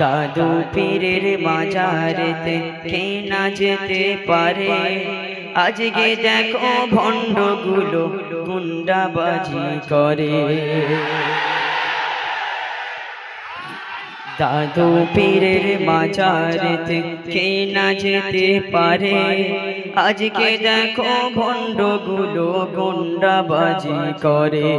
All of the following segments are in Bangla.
দাদু পীরের বাজারেতে কে না যেতে পারে? আজকে দেখো ভণ্ডগুলো গুন্ডাবাজি করে। দাদু পীরের মাজারেতে কে না যেতে পারে? আজকে দেখো ভণ্ডগুলো গুন্ডাবাজি করে।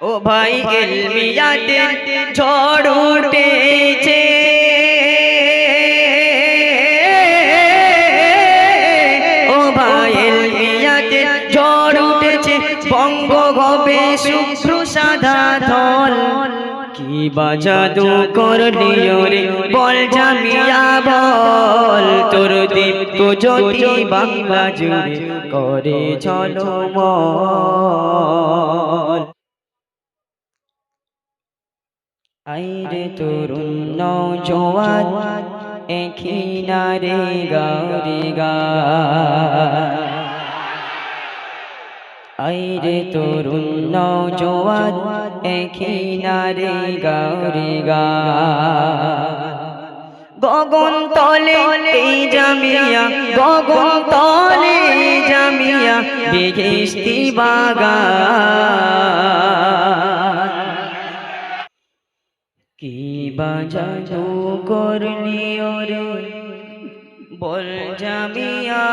ও ভাই এলমিয়াদের ঝড় উঠেছে। ও ভাই এলমিয়াদের ঝড় উঠেছে। বঙ্গ হবে শুভ্র সাদা ধল কি বাজাদু করলি ওরে বল জামিয়া বল তোর দীপ্ত জ্যোতি বাংলা জুড়ে করে চলো মল আইরে তরুণ নৌজওয়ান এখিনারে গারে গা। আইরে তরুণ নৌজওয়ান এখিনারে গারে গা। গগন তলে জামিয়া, গগন তলে জামিয়া বেগেস্তি বাগান। কি বাজাজু করলি ওরে বল জামিয়া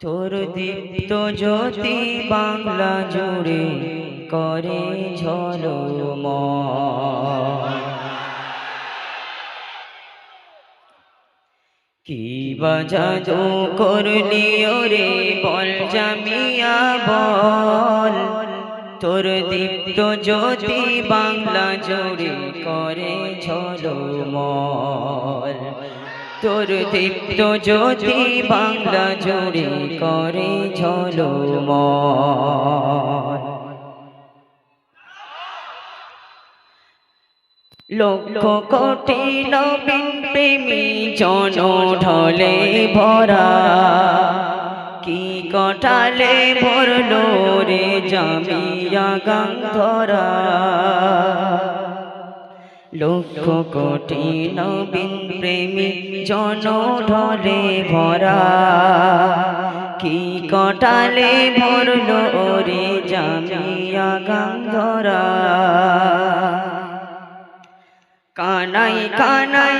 তোর দীপ্ত জ্যোতি বাংলা জুড়ে করে ঝলো কি বাজাজু করলি ওরে বল জামিয়া বল। তোর দীপ্ত জ্যোতি বাংলা জোরে করে ঝলমল। তোর দীপ্ত জ্যোতি বাংলা জোরে করে ঝলমল। লক্ষ কোটি নবীন প্রেমী জন ঢলে ভরা, কি কটালে ভরলো রে জামিয়া গঙ্ধরা লক্ষ কোটি নবীন প্রেমী জন ঢলে ভরা। কি কটালে ভরলো রে জামিয়া গঙ্ধরা কানাই কানাই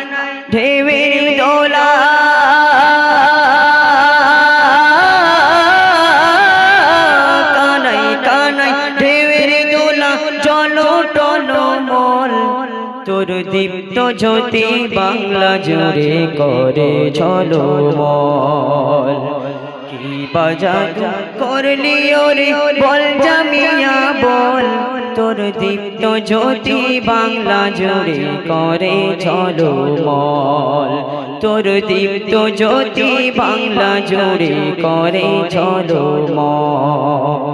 ঢেউের দোলা তোর দীপ্ত জ্যোতি বাংলা জুড়ে করে চলো মল। কি বাজাদু করলি ওরে বল জামিয়া বল। তোর দীপ্ত জ্যোতি বাংলা জুড়ে করে চলো মল। তোর দীপ্ত জ্যোতি বাংলা জুড়ে করে চলো মল।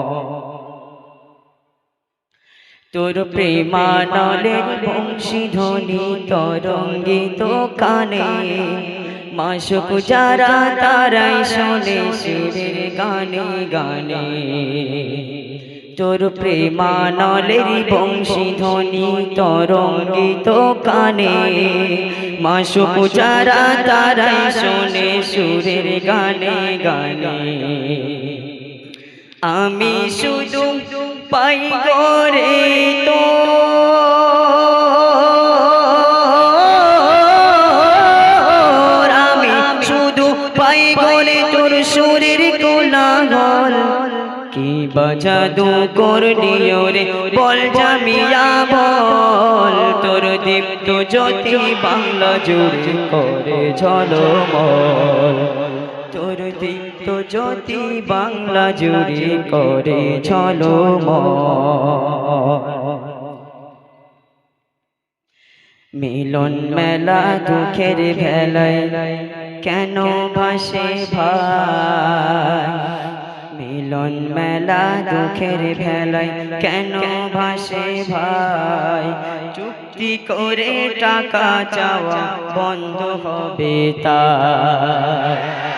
তোর প্রেমানলের বংশীধ্বনি তরঙ্গিত কানে। মাসুক যারা তারাই শোনে শিরের গানে। গানে। তোর প্রেমানলের বংশীধ্বনি তরঙ্গিত কানে। মাসুক যারা তারাই শোনে সুরের গানে গানে। আমি শুধু পাই করে তো। আমি শুধু পাই করে তোর সুরের কোলাহল। কি বাজাদু করলি ওরে বল জামিয়া বল। তোর দীপ্ত জ্যোতি বাংলা জুড়ে করে ঝলমল। তোর দীপ্ত জ্যোতি বাংলা জুড়ে করে চলো মিলন মেলা দুঃখের ভেলায় কেন ভাসে ভাই? মিলন মেলা দুঃখের ভেলায় কেন ভাসে ভাই? চুক্তি করে টাকা চাওয়া বন্ধ হবে তাই।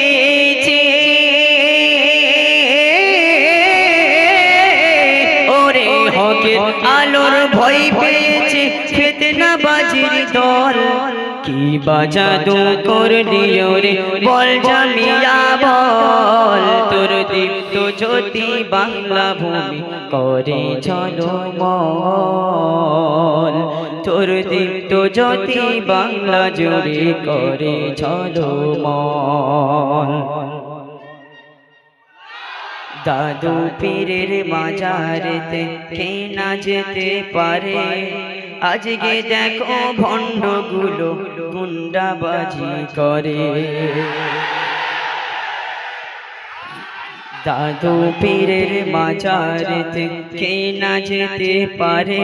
হকের আলোর ভয় পেয়েছে ফেতনা বাজির দল। কি বাজাদু করলি ওরে, বল জামিয়া বল। তোর দীপ্ত জ্যোতি বাংলা ভূমি করে চলো মল তোর দীপ্ত জ্যোতি বাংলা জুড়ে করে চলো মল দাদু পীরের মাজারেতে কে না যেতে পারে? আজকে দেখো ভণ্ডগুলো গুন্ডাবাজি করে। দাদু পীরের মাজারেতে কে না যেতে পারে?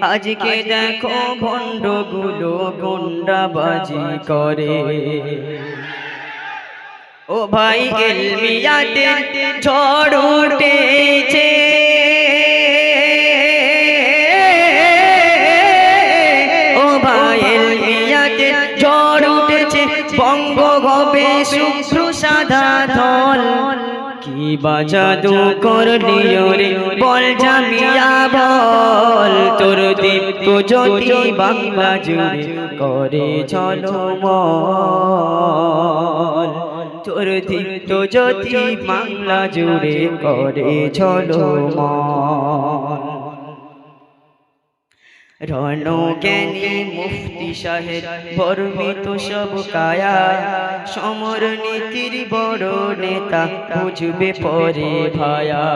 আজকে দেখো ভণ্ডগুলো গুন্ডাবাজি করে। ও ভাই এলমিয়াতে ঝড় উঠেছে। ও ভাই এলমিয়াতে ঝড় উঠেছে। বঙ্গ হবে শুভ্র সাদা দল কি বাজাদু করলি ওরে বল জামিয়া বল। তোর দীপ্ত জ্যোতি বাংলা জুড়ে করে চলো মল তোর দীপ্ত জ্যোতি বাংলা জুড়ে করে চলো রণ জ্ঞানী মুফতি সাহেব বর্মিত সব কায়া। সমর নীতির বড় নেতা বুঝবে পরে ভায়া।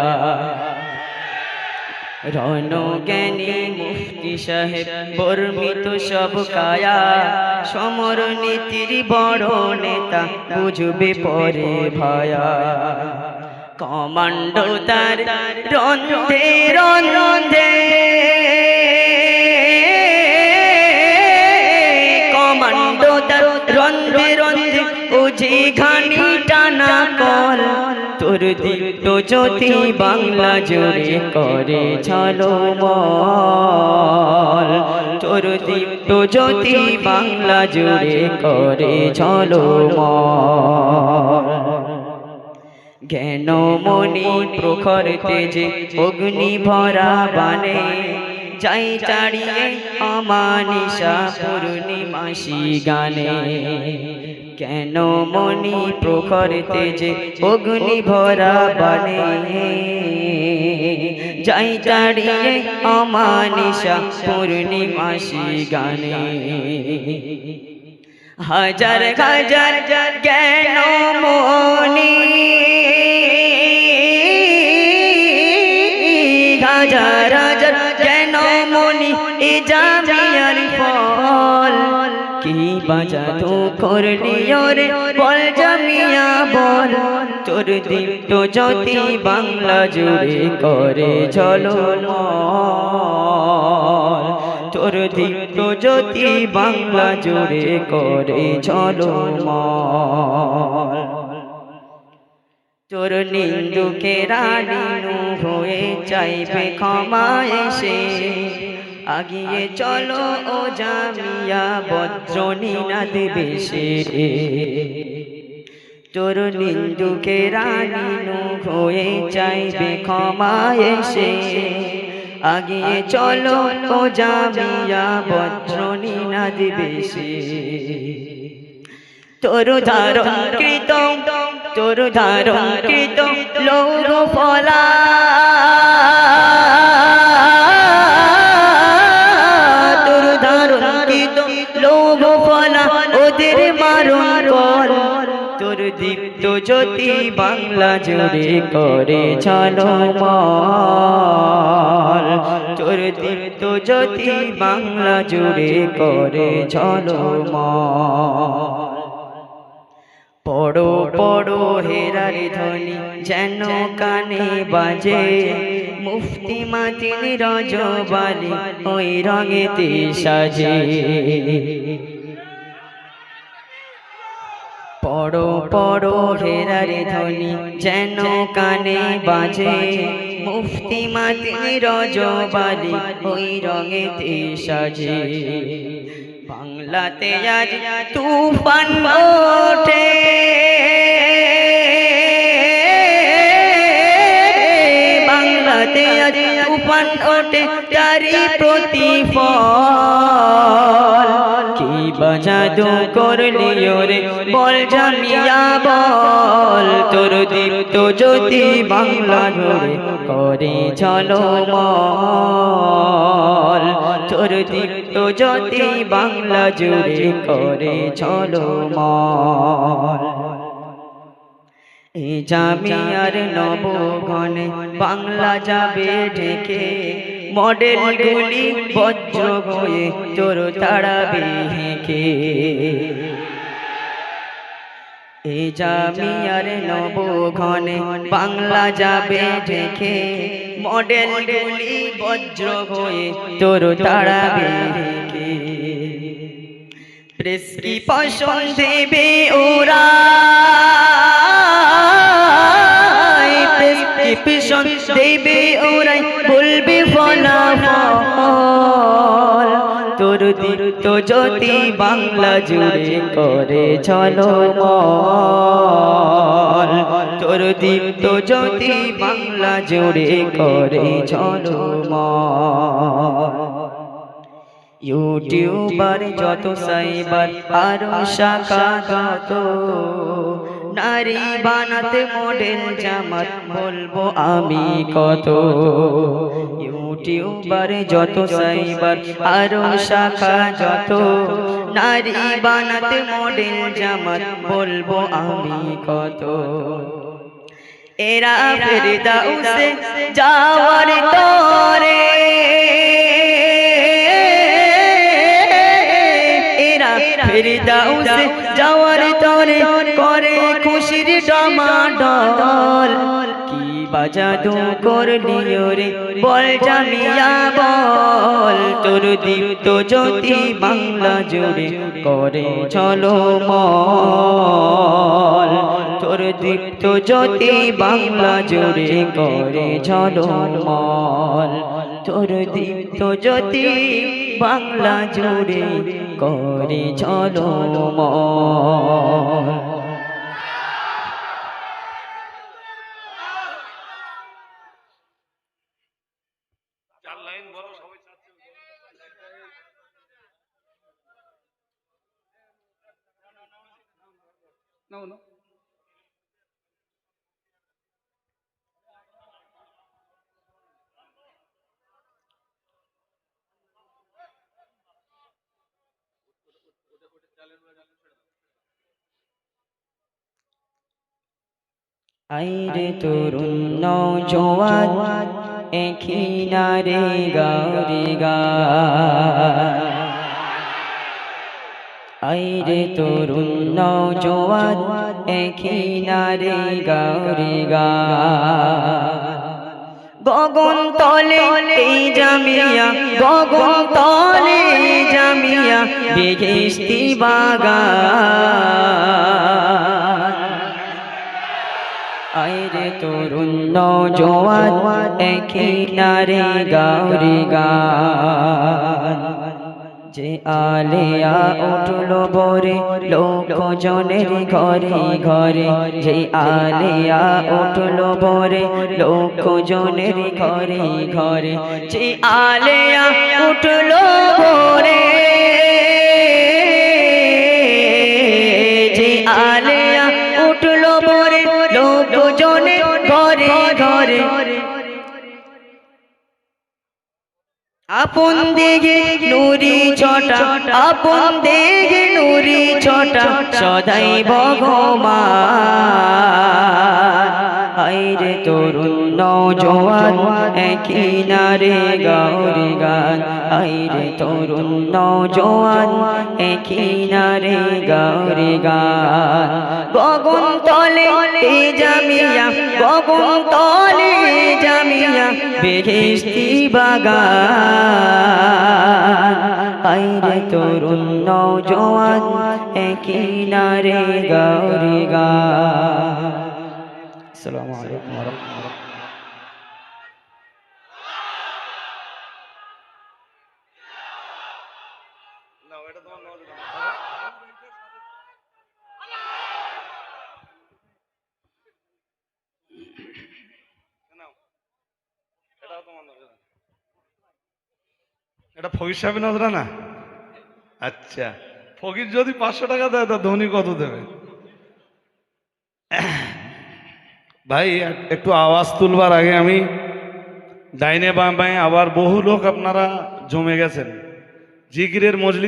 রণ জ্ঞানী মুফতি সাহেব বর্মিত সব কায়া। সমর নীতির বড় নেতা বুঝবে পরে ভায়া। কমান্ডো তার রন্ধে রন্ধে। কমান্ডো তার রন্ধে রন্ধে, ও যে ঘানি টানা কল, তোর দীপ্ত জ্যোতি বাংলা জুড়ে করে চলো মল তোর দীপ্ত জ্যোতি বাংলা জুড়ে করে চলো মল জ্ঞান মনি প্রখর তেজে অগ্নি ভরা বানে যাই চাড়িয়ে অমানিসা পূর্ণিমাসি গানে। কেন মনি প্রখর তেজে অগ্নি ভরা বানে যাই চাড়িয়ে অমানিসা পূর্ণিমাসি গানে। হাজার হাজার জ্ঞান মনি? হাজার হাজার জ্ঞান মনি? এ কি বাজা তো বল জামিয়া বল। তোর দীপ্ত জ্যোতি বাংলা জুড়ে করে চলো তোর দীপ্ত জ্যোতি বাংলা জুড়ে করে চলো তোর নিন্দুকে রানীনু হয়ে চাইবে ক্ষমা এসে। আগিয়ে চলো ও জামিয়া বজ্রনী না দেবে সে তোর নিন্দুকে রানীনু হয়ে চাইবে ক্ষমা এসে। আগিয়ে চলো ও জামিয়া বজ্রনী না দেবে সে তোর ধারণ কৃত তোর ধারণ কৃত লৌহ ফলা। জ্যোতি বাংলা জুড়ে করে চলো মল তোর দীপ্ত জ্যোতি বাংলা জুড়ে করে চলো মল পড়ো পড়ো হেরার ধ্বনি, যেন কানে বাজে। মুফতি মাতিন রজবালি, ওই রঙেতে সাজে। পড়ো পড়ো হেরারে ধ্বনি, যেন কানে বাজে। মুফতি মাতিন রজবালি, ওই রঙেতে সাজে। বাংলাতে আজ তুফান ওঠে। বাংলাতে আজ তুফান ওঠে তারি প্রতিফল। বাজাদু করলি ওরে বল জামিয়া বল। তোর দীপ্ত জ্যোতি বাংলা ধরে করে চলো মল। তোর দীপ্ত জ্যোতি বাংলা জুড়ে করে চলো মল। এই জামিয়ার নবগণে বাংলা যাবে ঢেকে মডেল গুলি বজ্র হয়ে তোর তাড়াবে হেঁকে। এই জামিয়ার ঘনে বাংলা যাবে ঢেকে। মডেল গুলি বজ্র হয়ে তোর তাড়াবে হেঁকে। প্রেসক্রিপশন দেবে ওরা? বাংলা জুড়ে করে চলো তোর দীপ্ত জ্যোতি বাংলা জুড়ে করে চলো ইউটিউবার যত সাইবার আরও শাখা যত নারী বানাতে মডেল জামাত বলব আমি কত। ইউটিউবার যত সাইবার আরও শাখা যত। নারী বানাতে মডেল জামাত বলব আমি কত। এরা ফেরদাউসে যাওয়ার তরে এরা ফেরদাউসে যাওয়ার ডমাডল। কি বাজাদু করলি রে? বল জামিয়া বল। তোর দীপ্ত জ্যোতি বাংলা জুড়ে করে চলো মল। তোর দীপ্ত জ্যোতি বাংলা জুড়ে করে চলো মল। তোর দীপ্ত জ্যোতি বাংলা জুড়ে করে চলো মল। আইরে তরুণ নৌজওয়ান এখিনারে গাউরি গা। আইরে তরুণ নৌজওয়ান এখিনারে গাউরি গা। গগন তলে এই জামিয়া, গগন তলে জামিয়া বেগেস্তি বাগান। তরুণ নৌজওয়ান একিনারে গাউরি গান। যে আলেয়া উঠল বরে লোক জনের ঘরে ঘরে। যে আলেয়া উঠল বরে লোক জনের ঘরে ঘরে। যে আলেয়া উঠল বরে আপন দিকে নুরি ছটা আপন দিকে নুরি ছটা সদাই ভগবান আইরে তরুণ নৌজওয়ান একিনারে গৌরী গান। আইরে তরুণ নজওয়ান একিনারে গারে গান। গগন তলে জামিয়া গগন তলে জামিয়া বেহেস্তি বাগান। আইরে তরুণ নজওয়ান একিনারে গারে গান। আসসালামু আলাইকুম রাহমাতুল্লাহ। এটা ফকির সাহেবের নজরা না? আচ্ছা। ফকির যদি পাঁচশো টাকা দেয়, তা ধনী কত দেবে? ভাই, একটু আওয়াজ তুলবার আগে আমি ডাইনে বাঁয়ে আবার বহু লোক আপনারা জমে গেছেন। জিগিরের মজলিস